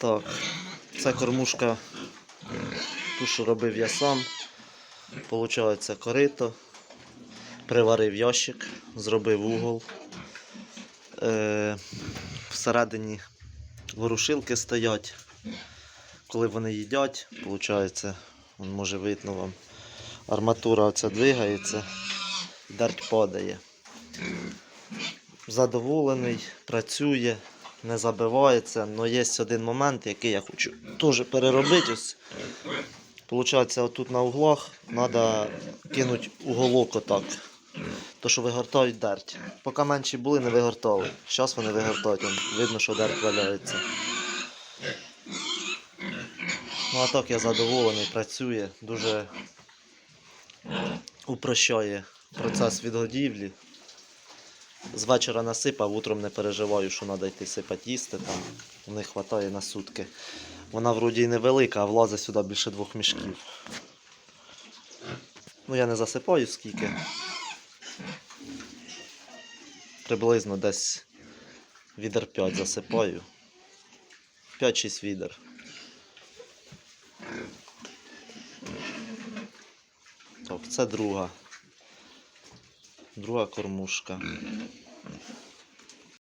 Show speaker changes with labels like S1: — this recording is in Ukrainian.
S1: Так, це кормушка, ту, що робив я сам. Получається корито. Приварив ящик, зробив угол. Е, всередині ворушилки стоять. Коли вони їдять, виходить, може видно вам, арматура оця двигається, дерть падає. Задоволений, працює, не забивається, але є один момент, який я хочу теж переробити. Ось, Получається, отут на углах треба кинути уголок отак. То, що вигортають дерть. Поки менші були, не вигортали. Зараз вони вигортають, видно, що дерть валяється. Ну а так я задоволений, працює, дуже упрощає процес відгодівлі. З вечора насипав, утром не переживаю, що треба йти сипати їсти, там не вистачає на сутки. Вона вроді і невелика, а влазить сюди більше двох мішків. Ну я не засипаю скільки. Приблизно десь відер 5 засипаю. 5-6 відер. Так, це друга. Друга кормушка.